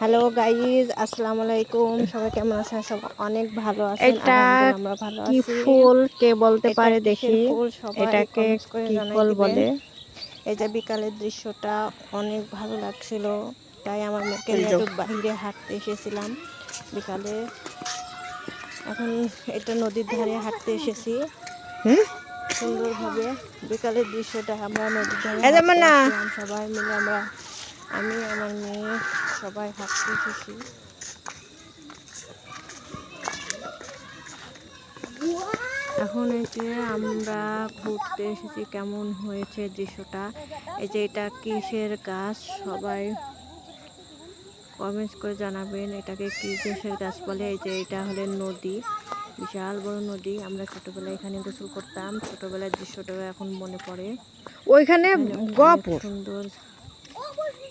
Hello guys আসসালামু আলাইকুম সবাই কেমন আছেন? সব অনেক ভালো আছেন। এটা আমরা ভালো আছি। ফুল কে বলতে পারে দেখি? এটাকে কি ফুল বলে? এই যে বিকালের দৃশ্যটা অনেক ভালো লাগছিল তাই আমার মেয়েকে। একটু বাইরে হাঁটতে এসেছিলাম বিকালে। এখন এটা নদীর ধারে হাঁটতে এসেছি। সুন্দরভাবে বিকালের দৃশ্যটা আমরা নদীর ধারে সবাই মিলে আমরা আমি আমার মেয়ে সবাই হাঁটতে এসেছি এখন এই যে আমরা ঘুরতে এসেছি কেমন হয়েছে দৃশ্যটা? এই যে এটা কিসের গাছ? সবাই কমেন্টস করে জানাবেন এটাকে কি কিসের গাছ বলে? এই যে এটা হলে নদী বিশাল বড় নদী। আমরা ছোটবেলায় এখানে গোসল করতাম। ছোটবেলার দৃশ্যটা এখন মনে পড়ে। ওইখানে সুন্দর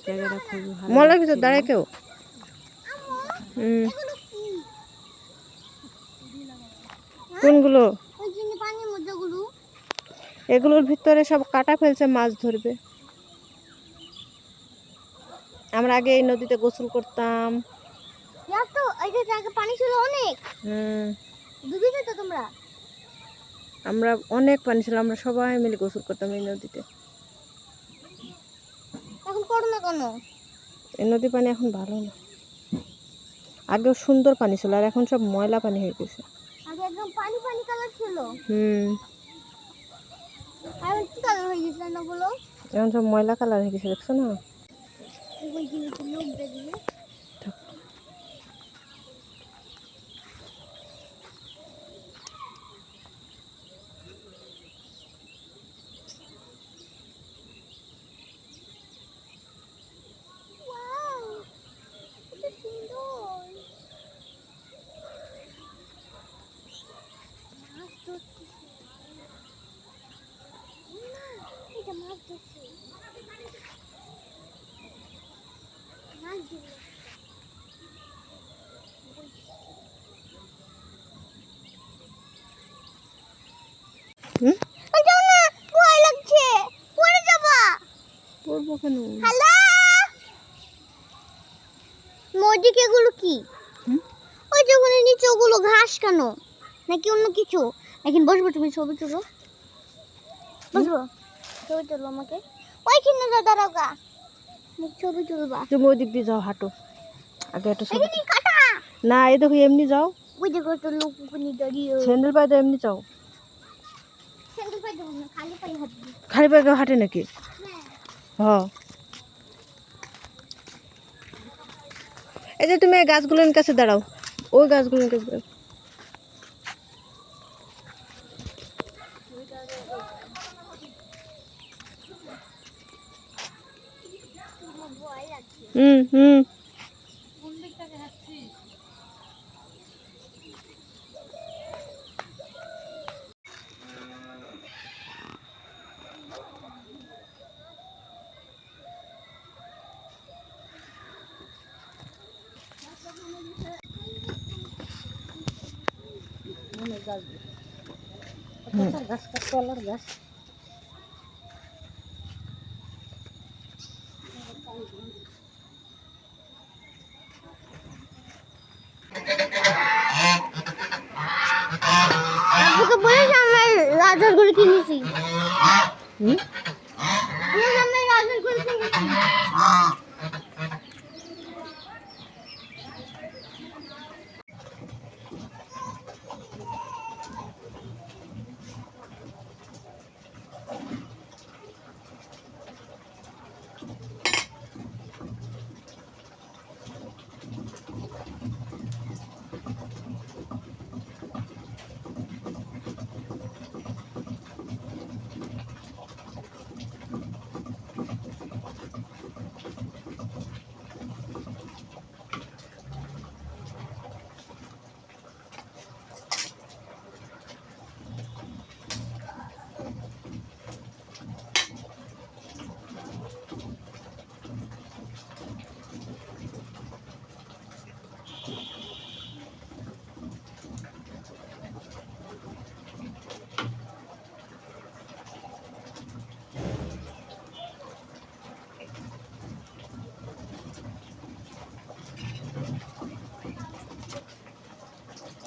জায়গাটা খুবই ভালো মলের ভিতর দাঁড়ায় কেউ? কোনগুলো? এগুলোর ভিতরে সব কাটা ফেলছে মাছ ধরবে। আমরা আগে এই নদীতে গোসল করতাম। তো এইটা জায়গা পানি ছিল অনেক। হুম। ডুবে তোমরা? আমরা অনেক পানি ছিল আমরা সবাই মিলে গোসল করতাম এই নদীতে। এখন করো না কেন? এই নদী পানি এখন ভালো না। আগেও সুন্দর পানি ছিল আর এখন সব ময়লা পানি হয়ে গেছে। আগে একদম পানি পানি কালার ছিল। হুম। আর কি কালার হয়ে গেছে না বলো? এখন সব ময়লা কালার হয়ে গেছে দেখছ না? ওই জিনিস লোক দেখবে Wow, কত সুন্দর। মাছ ধরতেছে। না, এটা মাছ ধরছে। মাছ ধরছে। হুম ওই যাও না, ভয় লাগছে। পড়ে যাবা। পড়ব কেন? হ্যালো? মজিক এগুলো কি? ওই যে ওখানে নিচে ওগুলো ঘাস কেন? নাকি অন্য কিছু? এখন বসবো তুমি ছবি তুলো? বসবো? ছবি তুলো আমাকে। ওইখানে দাঁড়াও গা। ছবি তুলবা তুমি ওই দিক দিয়ে যাও হাঁটো। আগে একটা ছবি না এই দেখো এমনি যাও। ওই লোক দাঁড়িয়ে। স্যান্ডেল পায়ে তো এমনি যাও। খালি পায়ে কেউ হাঁটে নাকি? হ্যাঁ। হ। এই যে তুমি গাছগুলোর কাছে দাঁড়াও। ওই গাছগুলোর কাছে দাঁড়াও। ভয় লাগছে হুম। হুম। আপুকে বলেছি আমরা রাজার কিনেছি। হুম?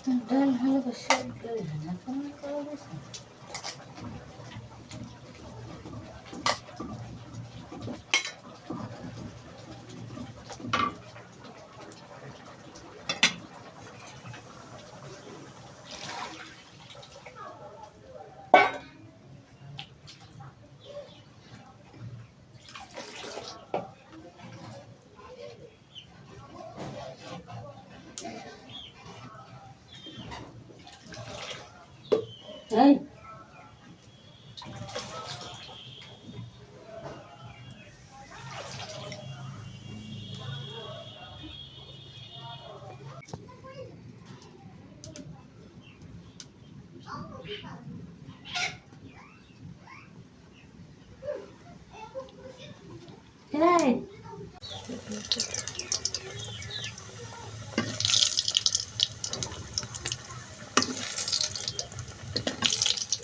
Tandaan halaga siya. Gala na kami kawasan. Ai.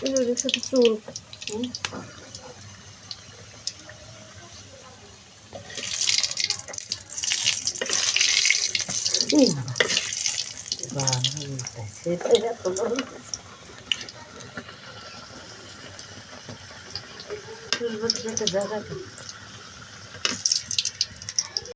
এগুলোর সাথে চুল। জায়গা